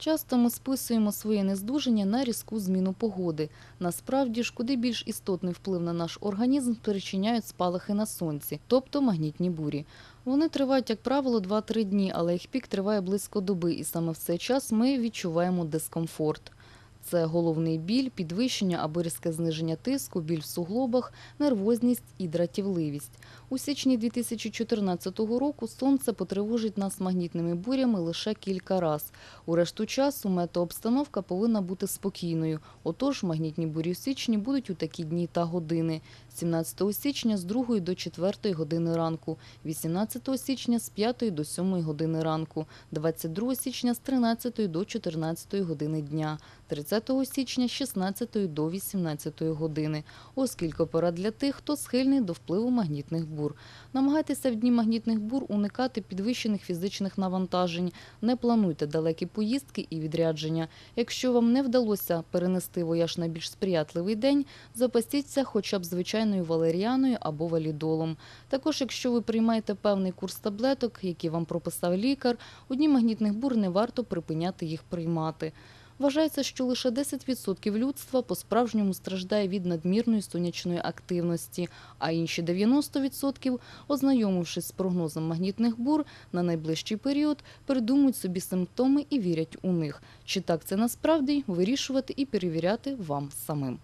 Часто ми списуємо своє нездужання на різку зміну погоди. Насправді ж, куди більш істотний вплив на наш організм спричиняють спалахи на сонці, тобто магнітні бурі. Вони тривають, як правило, 2-3 дні, але їх пік триває близько доби, і саме в цей час ми відчуваємо дискомфорт. Це головний біль, підвищення або різке зниження тиску, біль в суглобах, нервозність і дратівливість. У січні 2014 року сонце потривожить нас магнітними бурями лише кілька раз. У решту часу метеообстановка повинна бути спокійною. Отож, магнітні бурі у січні будуть у такі дні та години. 17 січня з 2 до 4 години ранку, 18 січня з 5 до 7 години ранку, 22 січня з 13 до 14 години дня, 30 січня з 16 до 18 години, оскільки пора для тих, хто схильний до впливу магнітних бур. Намагайтеся в дні магнітних бур уникати підвищених фізичних навантажень, не плануйте далекі поїздки і відрядження. Якщо вам не вдалося перенести вояж на більш сприятливий день, запастіться хоча б звичайною валеріаною або валідолом. Також, якщо ви приймаєте певний курс таблеток, які вам прописав лікар, у дні магнітних бур не варто припиняти їх приймати. Вважається, що лише 10% людства по-справжньому страждає від надмірної сонячної активності, а інші 90%, ознайомившись з прогнозом магнітних бур на найближчий період, придумують собі симптоми і вірять у них. Чи так це насправді вирішувати і перевіряти вам самим.